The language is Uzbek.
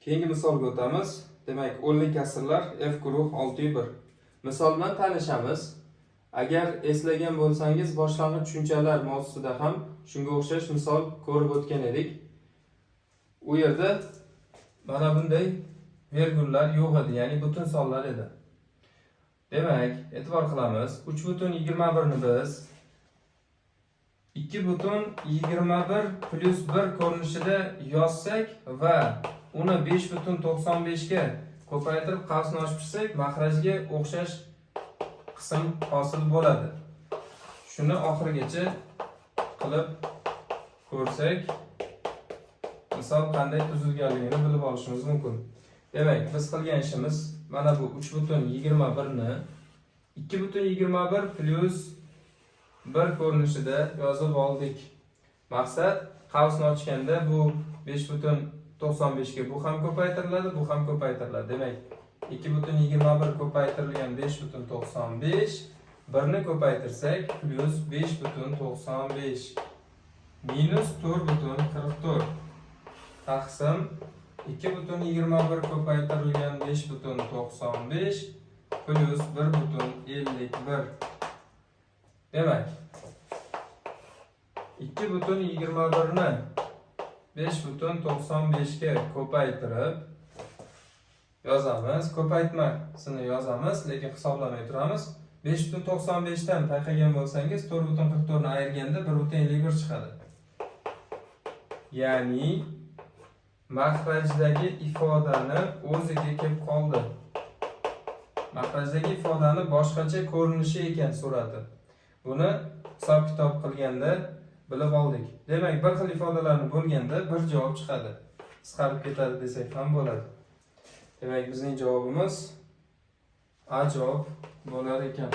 Keyingi misolga o'tamiz. Demak, o'nli kasrlar f guruh 601. Misol bilan tanishamiz. Agar eslagan bo'lsangiz, boshlang'ich tushunchalar mavzusida ham shunga o'xshash misol ko'rib o'tgan edik. U yerda mana bunday vergullar yo'q edi, ya'ni butun sonlar edi. Demak, e'tibor qilamiz. 3.21 ni biz 2.21 plus 1 ko'rinishida yozsak va uni 5.95 ga ko'paytirib qavsni ochib chiqsak, mahrajga o'xshash qism hosil bo'ladi. Shuni oxirigacha qilib ko'rsak, misol qanday tuzilganligini bilib olishimiz mumkin. Demak, biz qilgan ishimiz mana bu 3.21 ni 2.21 plyus 1 ko'rinishida yozib oldik. Maqsad qavsni ochganda bu 95 ga bu ham ko'paytiriladi, bu ham ko'paytiriladi. Demak, 2.21 ko'paytirilgan 5.95 1 ni ko'paytirsak plus 5.95 minus 4.44 taqsim 2.21 ko'paytirilgan 5.95 plus 1.51 demak 2.21 ni 5.95 ga ko'paytirib yozamiz. Ko'paytmasini yozamiz, lekin hisoblamay turamiz. 5.95 dan payqagan bo'lsangiz, 4.44 ni ayirganda 1.51 chiqadi. Ya'ni maxrajdagi ifodani o'ziga kelib qoldi. Maxrajdagi ifodani boshqacha ko'rinishi ekan surati. Buni hisob kitob qilganda bilib oldik. Demak, bir xil ifodalarni bo'lganda bir javob chiqadi. Qisqarib ketadi desak ham bo'ladi. Demak, bizning javobimiz A javob bo'lar ekan.